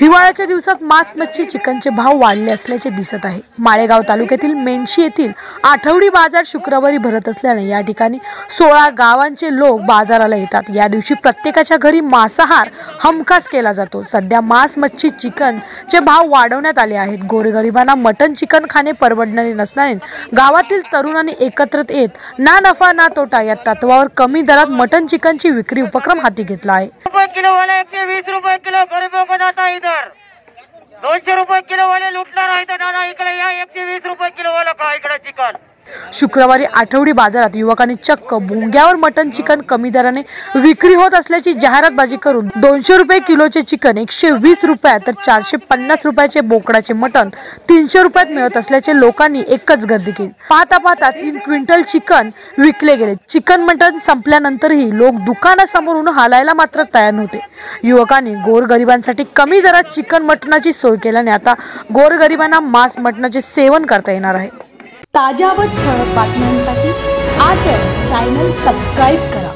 हिवाळ्याच्या दिवसात मांस मच्छी चिकनचे भाव वाढले असल्याचे दिसत आहे. माळेगाव तालुक्यातील मेणशी येथील आठवडी बाजार शुक्रवारी भरत असल्याने या ठिकाणी सोळा गावांचे लोक बाजाराला येतात. या दिवशी प्रत्येकाच्या घरी मांसाहार हमखास केला जातो. सध्या मांस मच्छी चिकनचे भाव वाढवण्यात आले आहेत. गोरगरिबांना मटन चिकन खाणे परवडणारे नसल्याने गावातील तरुणांनी एकत्रित येत ना नफा ना तोटा या तत्वावर कमी दरात मटन चिकनची विक्री उपक्रम हाती घेतला आहे. किलो वाला एकशे वीस रुपये किलो गरीबों को जाता है इधर. दोनशे रुपये किलो वाले लुटणार आहे तर दादा इकडे या. एकशे वीस रुपये किलो वाला खा इकडे चिकन. शुक्रवारी आठवडी बाजारात युवकांनी चक्क भोंग्यावर मटन चिकन कमी दराने विक्री होत असल्याची जाहिरातबाजी करून दोनशे रुपये किलोचे चिकन एकशे वीस रुपयात तर चारशे पन्नास रुपयाचे बोकडाचे मटन तीनशे रुपयात मिळत असल्याचे लोकांनी एकच गर्दी केली. पाहता पाहता तीन क्विंटल चिकन विकले गेले. चिकन मटन संपल्यानंतरही लोक दुकानासमोरून हालायला मात्र तयार नव्हते. युवकांनी गोरगरिबांसाठी कमी दरात चिकन मटणाची सोय केल्याने आता गोरगरिबांना मांस मटणाचे सेवन करता येणार आहे. ताज्या व ठळक बातम्यांसाठी आज चॅनल सबस्क्राईब करा.